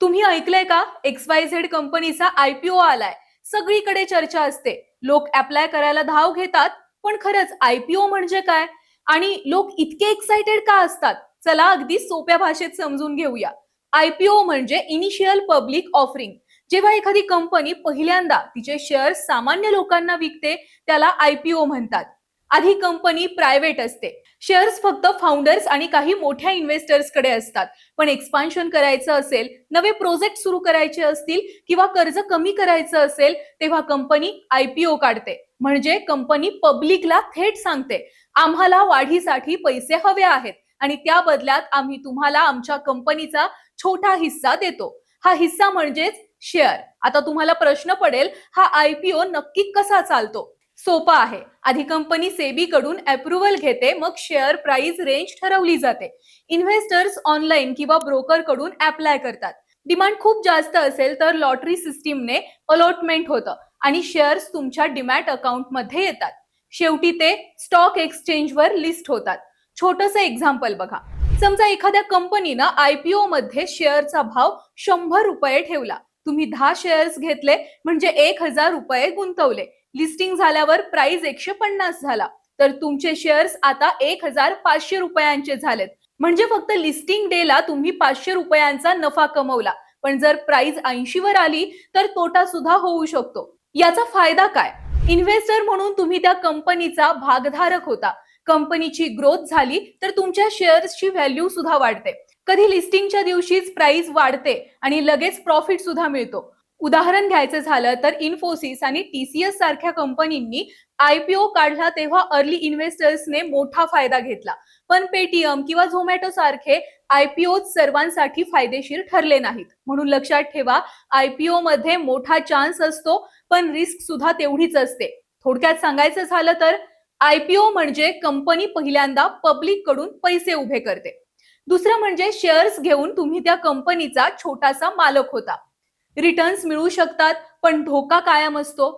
तुम्ही ऐकलंय का? एक्स वाय झेड कंपनीचा आयपीओ आलाय. सगळीकडे चर्चा असते. लोक अप्लाय करायला धाव घेतात पण खरंच आयपीओ म्हणजे काय? आणि लोक इतके एक्साइटेड का असतात? चला अगदी सोप्या भाषेत समजून घेऊया. आयपीओ म्हणजे इनिशियल पब्लिक ऑफरिंग जेव्हा एखादी कंपनी पहिल्यांदा तिचे शेअर सामान्य लोकांना विकते त्याला आयपीओ म्हणतात. आधी कंपनी प्रायव्हेट असते. शेअर्स फक्त फाउंडर्स आणि काही मोठ्या इन्व्हेस्टर्सकडे असतात. पण एक्सपान्शन करायचं असेल नवे प्रोजेक्ट सुरू करायचे असतील किंवा कर्ज कमी करायचं असेल तेव्हा कंपनी आयपीओ काढते. म्हणजे कंपनी पब्लिकला थेट सांगते आम्हाला वाढीसाठी पैसे हवे आहेत आणि त्या बदल्यात आम्ही तुम्हाला आमच्या कंपनीचा छोटा हिस्सा देतो. हा हिस्सा म्हणजेच शेअर. आता तुम्हाला प्रश्न पडेल हा आयपीओ नक्की कसा चालतो? सोपा आहे. आधी कंपनी सेबी कडून अप्रुव्हल घेते मग शेअर प्राइस रेंज ठरवली जाते. इन्व्हेस्टर्स ऑनलाईन किंवा ब्रोकरकडून अप्लाय करतात. डिमांड खूप जास्त असेल तर लॉटरी सिस्टीमने अलॉटमेंट होतं आणि शेअर्स तुमच्या डिमॅट अकाउंटमध्ये येतात. शेवटी ते स्टॉक एक्सचेंजवर लिस्ट होतात. छोटस एक्झाम्पल बघा. समजा एखाद्या कंपनीनं आयपीओ मध्ये शेअरचा भाव शंभर रुपये ठेवला. तुम्ही दहा शेअर्स घेतले म्हणजे एक हजार रुपये गुंतवले. लिस्टिंग झाल्यावर प्राइस एकशे पन्नास झाला. तर तुमचे शेअर्स आता एक हजार पाचशे रुपयांचे झालेत. म्हणजे फक्त लिस्टिंग डेला तुम्ही पाचशे रुपयांचा नफा कमवला. पण जर प्राइस ऐंशी वर आली तर तोटा सुद्धा होऊ शकतो. याचा फायदा काय? इन्व्हेस्टर म्हणून तुम्ही त्या कंपनीचा भागधारक होता. कंपनीची ग्रोथ झाली तर तुमच्या शेअर्सची व्हॅल्यू सुद्धा वाढते. कधी लिस्टिंगच्या दिवशीच प्राइस वाढते आणि लगेच प्रॉफिट सुद्धा मिळतो. उदाहरण घ्यायचं झालं तर इन्फोसिस आणि टीसीएस सारख्या कंपनींनी आयपीओ काढला तेव्हा अर्ली इन्व्हेस्टर्सने मोठा फायदा घेतला. पण पेटीएम किंवा झोमॅटो सारखे आयपीओ सर्वांसाठी फायदेशीर ठरले नाहीत. म्हणून लक्षात ठेवा आयपीओ मध्ये मोठा चान्स असतो पण रिस्क सुद्धा तेवढीच असते. थोडक्यात सांगायचं झालं तर आयपीओ म्हणजे कंपनी पहिल्यांदा पब्लिककडून पैसे उभे करते. दुसरं म्हणजे शेअर्स घेऊन तुम्ही त्या कंपनीचा छोटासा मालक होता. रिटर्न्स मिळू शकतात पण धोका कायम असतो.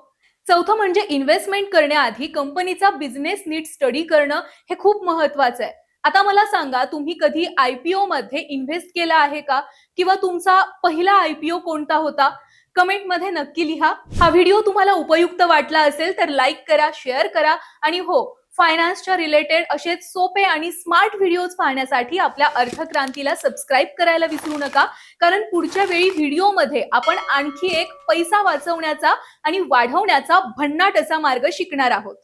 चौथं म्हणजे इन्व्हेस्टमेंट करण्याआधी कंपनीचा बिझनेस नीट स्टडी करणं हे खूप महत्वाचं आहे. आता मला सांगा तुम्ही कधी आयपीओ मध्ये इन्व्हेस्ट केला आहे का? किंवा तुमचा पहिला आयपीओ कोणता होता? कमेंटमध्ये नक्की लिहा. हा व्हिडिओ तुम्हाला उपयुक्त वाटला असेल तर लाईक करा शेअर करा आणि हो फायनान्सच्या रिलेटेड असेच सोपे आणि स्मार्ट व्हिडिओज पाहण्यासाठी आपल्या अर्थक्रांतीला सबस्क्राईब करायला विसरू नका. कारण पुढच्या वेळी व्हिडिओमध्ये आपण आणखी एक पैसा वाचवण्याचा आणि वाढवण्याचा भन्नाट असा मार्ग शिकणार आहोत.